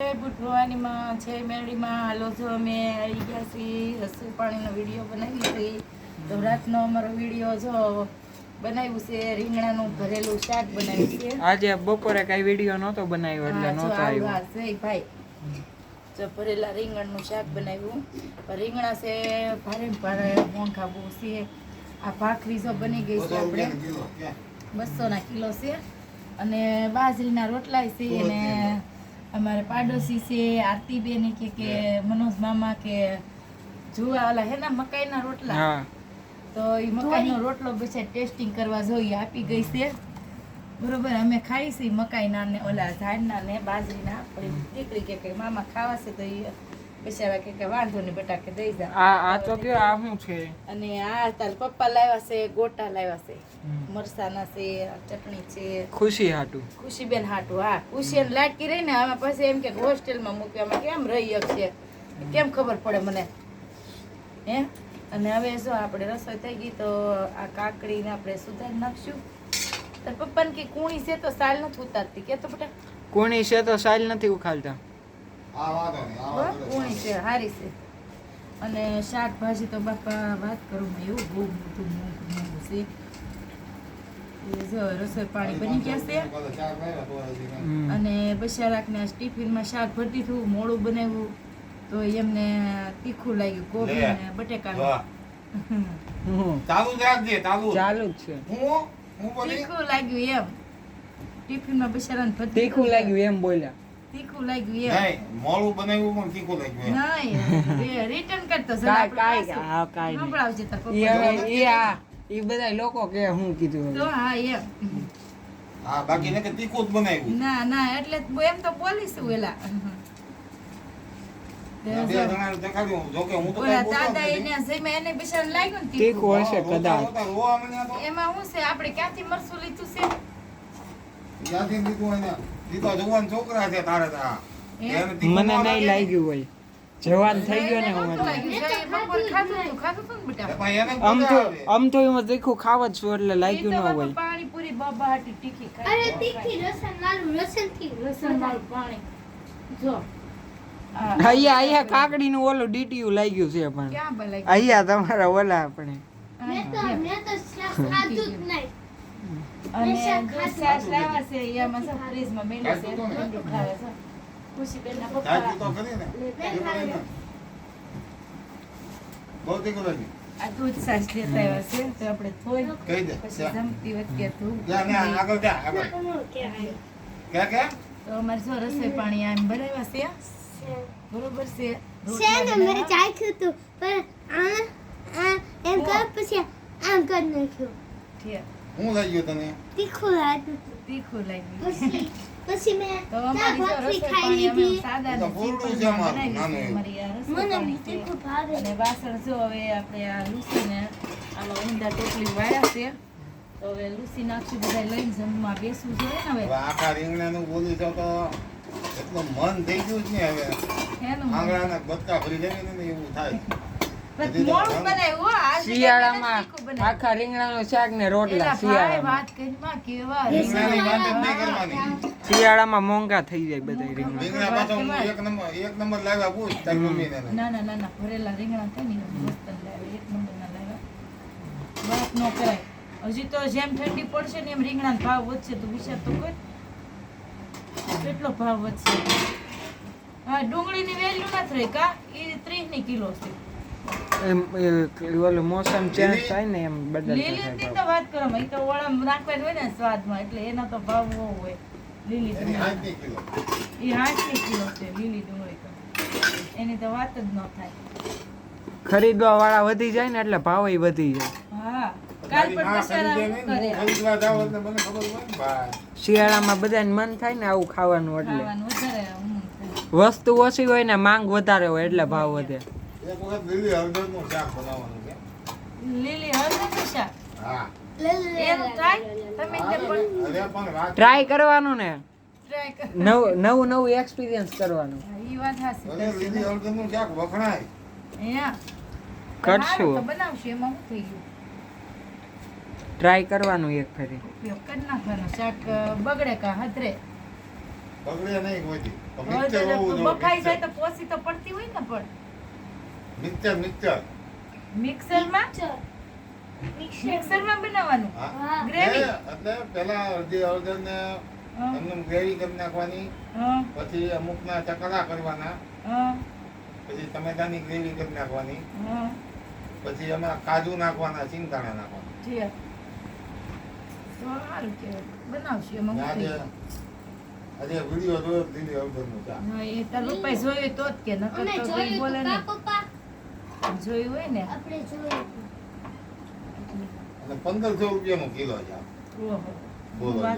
જય બુટ ભવાનીમાં જય મેરડીમાં. હાલો જો અમે આવી ગયા છીએ. હસુ પાણીનો વીડિયો બનાવી હતી. તો રાતનો અમારો વીડિયો જો બનાવ્યું છે રીંગણાનું ભરેલું શાક બનાવ્યું છે. આજે બપોરે કઈ વીડિયો નહોતો બનાવ્યો એટલે નહોતો આવ્યો. છે ભાઈ. જો ભરેલા રીંગણનું શાક બનાવ્યું. રીંગણા છે ભારે ભારે મોંઘા બહુ છે. આ ભાખરી જો બની ગઈ છે આપણે. બસો ના કિલો છે. અને બાજરીના રોટલા છે અને અમારે પાડોશી છે આરતીબેન કે કે મનોજ મામા કે જુવા ઓલા હેના ને મકાઈના રોટલા. તો એ મકાઈનો રોટલો પછી ટેસ્ટિંગ કરવા જોઈએ આપી ગઈ છે. બરોબર અમે ખાઈ છીએ મકાઈના ને ઓલા ઝાડના ને બાજરીના. પણ દીકરી કે કે મામા ખાવા છે તો એ બેસાવા કે કે વાંધો નહીં બેટા કે દઈ જા આ આ તો કે આ શું છે? અને આ તાર પપ્પા લાવ્યા છે ગોટા લાવ્યા છે. મરસાના છે ચટણી છે. ખુશી હાટુ. ખુશીબેન હાટુ હા. ખુશી અને લાટકી રહી ને આમાં પછી એમ કે હોસ્ટેલમાં મૂકવામાં કેમ રહી છે કેમ ખબર પડે મને? હે? અને હવે જો આપણે રસોઈ થઈ ગઈ તો આ કાકડીને આપણે સુધારી નાખશું. તાર પપ્પાને કે કુણી છે તો સાલ નથી ઉતારતી. કે તો બેટા? કુણી છે તો સાલ નથી ઉખાડતા. કુણી છે હારી છે. અને શાકભાજી તો બાપા વાત કરું એવું બહુ મોટું મોંઘું મોંઘું છે. રસોઈ પાણી બની ગયા છે. અને બશારાકને ટિફિનમાં શાક ભરી દીધું મોડું બનાવ્યું તો એમને તીખું લાગ્યું કોબી અને બટેકા બટેકાનું ચાલુ જ રાખજે ચાલુ. ચાલુ જ છે. હું હું? તીખું લાગ્યું એમ. ટિફિનમાં બશારાને તીખું લાગ્યું એમ બોલ્યા. તીખું લાગ્યું નહીં મોડું બનાવ્યું પણ તીખું લાગ્યું. નહીં રિટર્ન કરતો કાંઈ-. હા, સંભળાવજે આ બધા લોકો કે હું કીધું તો હા એ. હા બાકી ને કે તીખું જ બનાવ્યું. ના ના એટલે એમ તો માંડ્યા તો. એમાં શું છે? આપણે ક્યાંથી મરસું લીધું છે. ઈ તો જુવાન છોકરા છે તારે તો. મને નહીં લાગ્યું હોય. જવાન થઈ ગયો ને હું આમ તો આમ તો એમાં દેખું ખાવ જ છું એટલે લાગ્યું ન હોય. પાણીપુરી બબાટી તીખી અરે તીખી રસન વાળું રસનથી લસણ વાળું પાણી. જો. અહીંયા અહીંયા કાકડી નું ઓલું ડીટીયુ લાગ્યું છે પણ. અહીંયા તમારા ઓલા આપણે. મેં તો મેં તો ખાધું જ નહીં. અને લાવ્યા છે, છે, ફ્રીજમાં છે. ઠંડુ ખાવે છે. પપ્પા. તો ને. બહુ. આ દૂધ લેતા આવ્યા છે, તો આપણે કહી દે. પછી જમતી વખતે. આગળ આગળ. તો અમારે જો રસોઈ પાણી આમ બનાવ્યા છે બરોબર છે છે ને મેં ચાખ્યું હતું પણ આ એમ કર પછી આમ કરી નાખ્યું છે. હું લાગ્યું તને? તીખું લાગ્યું. તીખું લાગ્યું. પછી પછી મેં ચા ભાખરી ખાઈ લીધી. સાદા તો ને છે મારું નાનું આ મને તીખું ભાવે અને વાસણ જો હવે આપણે આ લૂસીને આનો ઊંડા ટોપલી વાળ્યા છે. તો હવે લૂસી નાખશું બધા લઈને જમવા બેસવું જોઈએ ને હવે. આખા રીંગણાનું બોલી જાવ તો એટલું મન થઈ ગયું છે ને હવે. આંગળાના બચકા ભરી જાય ને એવું થાય. શિયાળામાં. આખા રીંગણાનું શાક ને રોટલા શિયાળામાં. વાત કરીમાં કેવા રીંગણાની વાત જ નહીં રીંગણા. કરવાની. શિયાળામાં મોંઘા થઈ જાય બધા રીંગણા. એક નંબર એક નંબર લાવ્યા પૂછ તારી મમ્મીને ના ના ના ના ભરેલા રીંગણા થાય ને મસ્ત લાવે એક નંબરના લાવ્યા. વાત ન કરાય. હજી તો જેમ ઠંડી પડશે ને એમ રીંગણાનો ભાવ વધશે તો વિચાર તો કર. કેટલો ભાવ વધશે? હા ડુંગળીની વેલ્યુ નથી રહી કા? એ ત્રીસની કિલો છે. એમ એ ઓલું મોસમ ચેન્જ થાય ને એમ બદલ લીલી ની તો વાત કરો એ તો ઓળામાં નાખવાની હોય ને સ્વાદમાં એટલે એનો તો ભાવ બહુ હોય. લીલી ડુંગળી હાથ નહીં કિલો. એ આઠ કિલો છે લીલી ડુંગળી તો. એની તો વાત જ ન થાય. ખરીદવા વાળા વધી જાય ને એટલે ભાવ વધી જાય. હા માં. શિયાળામાં બધાને મન થાય ને આવું ખાવાનું એટલે. વસ્તુ ઓછી હોય ને માંગ વધારે હોય એટલે ભાવ વધે. એક વખત લીલી શાક બનાવવાનું છે. લીલી હળદર. શાક હા. ટ્રાય કરવાનો ને. નવું નવું નવું એક્સપિરિયન્સ કરવાનું. લીલી હળદરનું શાક વખણાય. કરશું. બનાવશું એમાં શું થઈ ગયું? ટ્રાય કરવાનું એક ફરી. ઉપયોગ કરી નાખવાનો. શાક બગડે કા હતરે? બગડે નહીં જાય તો. પોસી તો પડતી હોય ને પણ. Mixer mixer. મિક્સરમાં? મિક્સર. મિક્સરમાં બનાવવાનું? હા. ગ્રેવી? એટલે પેલા અડધી હળદર ને એમનું ગ્રેવી કરી નાખવાની. પછી અમુકના ચકલા કરવાના. પછી ટમેટાની ગ્રેવી કરી નાખવાની. પછી એમાં કાજુ નાખવાના સિંગદાણા નાખવાના. સારું. બનાવશું એમાં વીડિયો જોયો દીદી હળદરનો ચા? એ તાર જોયું તો જ કે નકર તો બોલે નહીં. પપ્પા જોયું હોય ને. આપણે જોયું. તું. અને પંદરસો રૂપિયાનો કિલો છે બોલો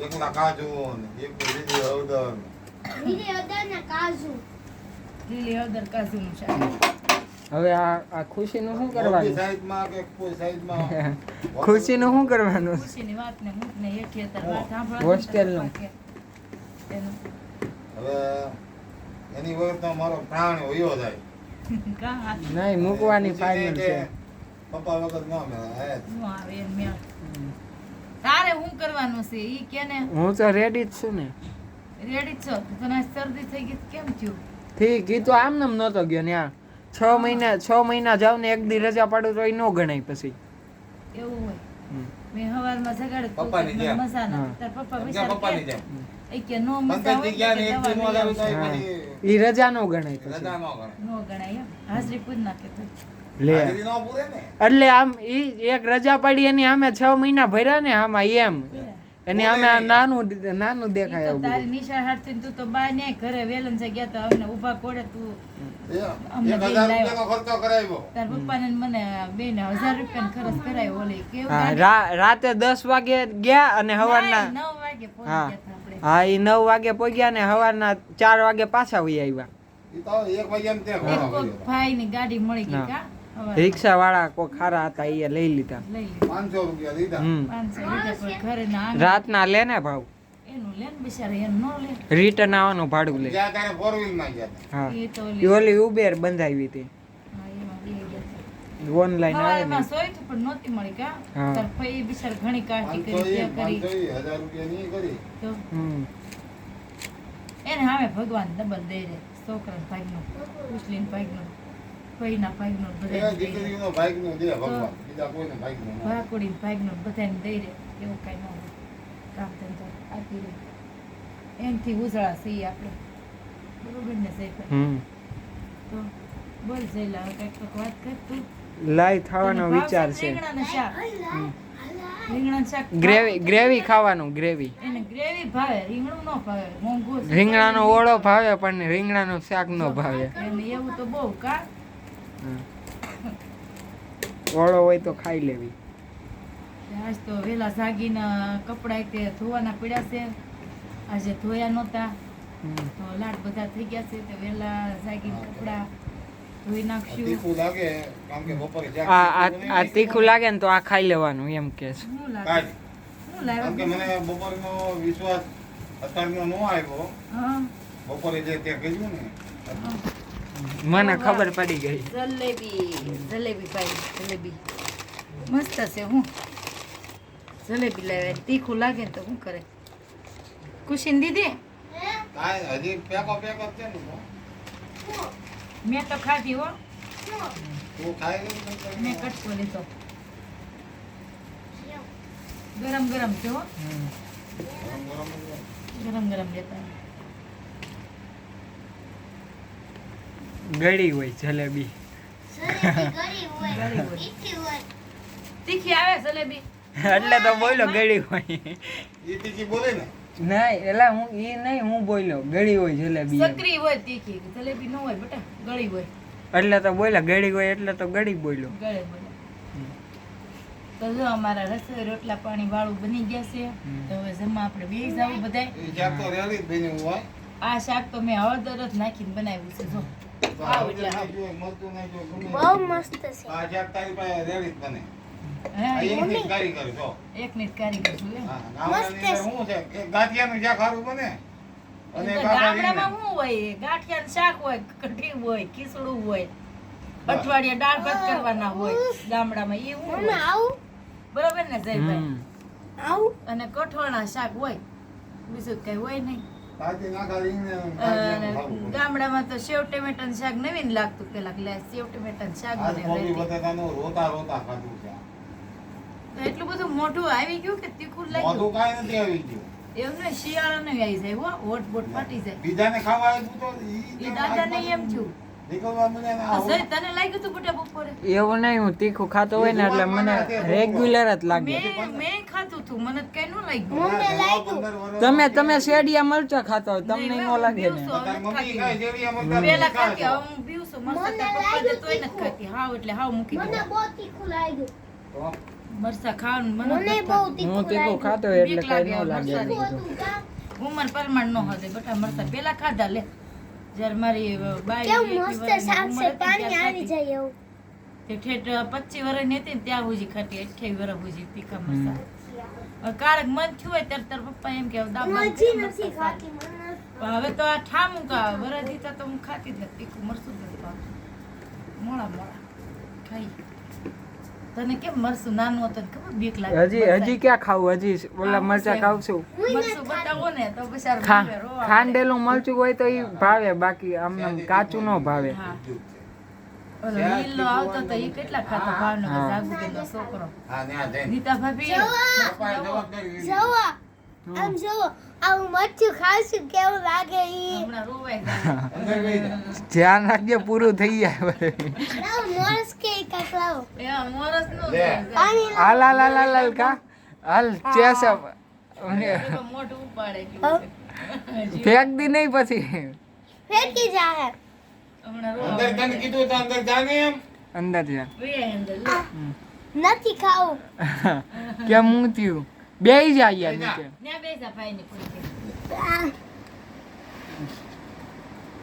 એકલા કાજુ ને એક લીલી હળદર. ને. લીલી હળદરના કાજુ. લીલી હળદર કાજુનું શાક. હવે આ આ ખુશીનું શું કરવાનું? સાઈઝમાં કે કોઈ સાઈઝમાં? ખુશીનું શું કરવાનું? ખુશીની વાત ને ને વાત હોસ્ટેલનું. હવે એની વખત મારો પ્રાણ વયો જાય. નહીં મૂકવાની ફાઇનલ છે. પપ્પા વગર ન. આવે મેળ તારે હું કરવાનું છે? ઈ કે ને હું તો રેડી જ છું ને. રેડી છો? તો તને શરદી થઈ ગઈ કેમ થયું? ઠીક ઈ તો આમ નમ નતો ગયો ને આ. છ મહિના છ મહિના જાવ ને એક દી રજા પાડું તો એ ન ગણાય પછી. એવું હોય. મેં હવારમાં જગાડ્યું પપ્પાની જેમ. મસા ના તાર પપ્પા બિચારા પપ્પાની જેમ. કે નો ઈ રજા ન ગણાય રજા ન ગણે. નો ગણાય હાજરી પૂજ નાખે તો. લે. હાજરી ન પૂરે ને. એટલે આમ ઈ એક રજા પાડી એની આમે છ મહિના ભર્યા ને આમાં એમ. એની આમે નાનું નાનું દેખાય એવું તારી નિશાળ હાથથી તું તો બા ને ઘરે વેલન છે ગયા તો અમને ઊભા કોડે તું રાતે દસ વાગે ગયા અને સવારના નવ વાગે પહોંચી. ગયા. હા એ નવ વાગે પહોંચ્યા ને હવારના ચાર વાગે પાછા વહી આવ્યા. રિક્ષા વાળા કોઈ ખારા હતા એ લઈ લીધા. પાંચસો રૂપિયા લીધા. રાતના લે ને ભાવ. એનું લે ને બિચારા એનું ન લે. રિટર્ન આવવાનું ભાડું લે. ફોર વ્હીલમાં ગયા હા. એ તો ઈ લે ઓલી ઉબેર બંધાવી હતી. ગયા ઓનલાઈન આવે ને. તું પણ નોતી મળી કા. હા. તાર ફઈ બિચારા ઘણી કાળજી કરી કરી. પાંચસો ઈ, હજાર રૂપિયા ની કરી. તો હમ. એને હવે ભગવાન ડબલ દે રે છોકરાના ભાગનું ઉછલીને ભાગનું ફઈના ભાગનું એ બધાને દઈ રે. દીકરીનો બાઈકનું દે ભગવાન બીજા કોઈને બાઈકનું ના. ભાકુડીને ભાગનું બધાને દઈ રે એવું કઈ ન હોય. કામ ધંધો આપી રે. એનથી ઉજળા છીએ આપણે. બરોબર ને સહી હમ. તો બોલ જઈલા હવે કંઈક વાત કર તું. લાઈ થવાનો વિચાર છે. ગ્રેવી ગ્રેવી ખાવાનું ગ્રેવી. રીંગણાનો ઓળો ભાવે પણ રીંગણાનું શાક નો ભાવે. એવું તો બહુ કા? ઓળો હોય તો ખાઈ લેવી. આજ તો વેલા જાગીને કપડા તે ધોવાના પડ્યા છે. આજે ધોયા નહોતા. તો લાટ બધા થઈ ગયા છે તો વેલા જાગીને કપડાં ધોઈ નાખશું તીખું લાગે કારણ કે બપોરે આ આ તીખું લાગે ને તો આ ખાઈ લેવાનું એમ કે છે. શું લાગે? કારણ કે મને બપોરનો વિશ્વાસ અત્યારનો નો આવ્યો. હા. બપોરે જે ત્યાં ગયું ને મને ખબર પડી ગઈ. જલેબી જલેબી ભાઈ જલેબી. મસ્ત છે હું. જલેબી લાવે. તીખું લાગે તો શું કરે? ખુશીને દીદી? હજી પેકો પેકો છે ને. મેં તો ખાધી હો. મેં કટકો લીધો. ગરમ ગરમ છે હો ગરમ ગરમ લેતા ગળી હોય જલેબી. તીખી આવે જલેબી? એટલે તો બોલ્યો ગળી હોય. ઈ તીખી બોલે ને. નહીં એટલે હું એ નહીં હું બોલ્યો ગળી હોય જલેબી સકરી હોય તીખી જલેબી ન હોય બેટા ગળી હોય. એટલે તો બોલ્યા ગળી હોય એટલે તો ગળી બોલ્યો. ગળે તો જો અમારા રસોઈ રોટલા પાણી વાળું બની ગયા છે. તો હવે જમવા આપણે બે જવું બધાય. શાક તો રેડી જ હોય. આ શાક તો મેં હળદર જ નાખીને બનાવ્યું છે જો. બહુ મસ્ત છે. આ શાક તારી પાસે રેલી બને. હે એક મિનિટ કારીગર છું. હા, શું છે? ગાંઠિયાનું બને? અને ગામડામાં શું હોય? ગાંઠિયાનું શાક હોય કઢી હોય ખીચડું હોય અઠવાડિયે દાળ ભાત કરવાના હોય ગામડામાં એ આવું? બરોબર ને જયભાઈ? આવું? અને કઠોળના શાક હોય બીજું કઈ હોય નહીં. ગામડામાં તો સેવ ટમેટાનું શાક નવીન લાગતું પેલા લે સેવ ટમેટાનું શાક રોતા રોતા ખાધું છે. તો એટલું બધું મોઢું આવી ગયું કે તીખું મોઢું લાગ્યું કાંઈ નથી આવી ગયું. એવું ને શિયાળા નહીં આવી જાય હો હોટ બોટ ફાટી જાય. બીજાને ખાવા આવ્યું તો એ દાદા એમ થયું. એવું નહીં હું તીખું ખાતો હોય ને એટલે મને રેગ્યુલર જ લાગે. મેં મેં ખાધું તું મને તો ન લાગ્યું. મને લાગ્યું. પંદર વર્ષ તમે તમે શેડિયા મરચા ખાતા હોય તમને ન લાગે ને. મરચાં ખાવાનું મને. હું તીખું ખાતો એટલે કઈ ન લાગે. હું મન પરમાણ. હતું ન હતું બટા મરસા પેલા ખાધા લે. જ્યારે મારી બાઈ કેવું મસ્ત શાક છે હતી પાણી આવી જાય એવું. તે ઠેઠ પચીસ વર્ષની હતી ને ત્યાં હુજી ખાતી અઠ્યાવીસ વર્ષ હુજી તીખા મરસા. કારક મન થયું હોય ત્યારે તારા પપ્પા એમ કે હવે દાબા હવે તો આ ઠામું કા વરસ તો હું ખાતી જ તીખું મરસું જ મોળા મોળા. ખાઈ. તને કેમ મરચું નાનું હતો ખબર? બીક લાગે હજી હજી ક્યાં ખાવું? હજી ઓલા મરચા ખાવશું. મરચું બતાવો ને તો પછી ખા ખાંડેલું મરચું હોય તો એ ભાવે બાકી આમ કાચું ન ભાવે. ઓલો લીલો આવતો તો એ કેટલા ખાતો ભાવનગર હા. જાગુબેનનો છોકરો? નીતા ભાભી આમ જો આવું મરચું ખાશું કેવું લાગે ઈ? હમણાં. ધ્યાન રાખજે પૂરું થઈ જાય લાવો મોરસ કે કાક લાવો. એ મોરસ નો લે. પાણી હાલ હાલ હાલ હાલ કા? હાલ ચેસ મોઢું ઉપાડે ફેંક દી નહીં પછી. ફેંકી જાહે અંદર તને કીધું તો અંદર જાને એમ. અંદર જા. નથી ખાવું. કેમ હું થયું? બે જા અહીંયા નીચે. ન્યા બેસા ભાઈની પૂરી આ.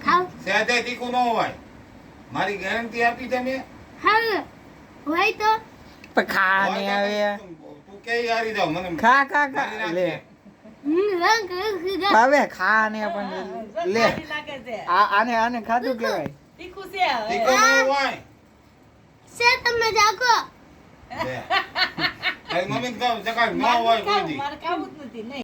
ખાવ. સહેજે તીખું ન હોય? મારી ગેરંટી આપી તમે હા હોય તો. પણ ખા ને આવે. તો કે હારી જાવ? મને ખા ખા ખા. લે. હવે ખા ને પણ લે. આ આને આને ખાધું કેવાય તીખું છે તીખું હોય. છે તમે જાગો. લે. તારી મમ્મી કહું ચકાય ન હોય કોઈ દી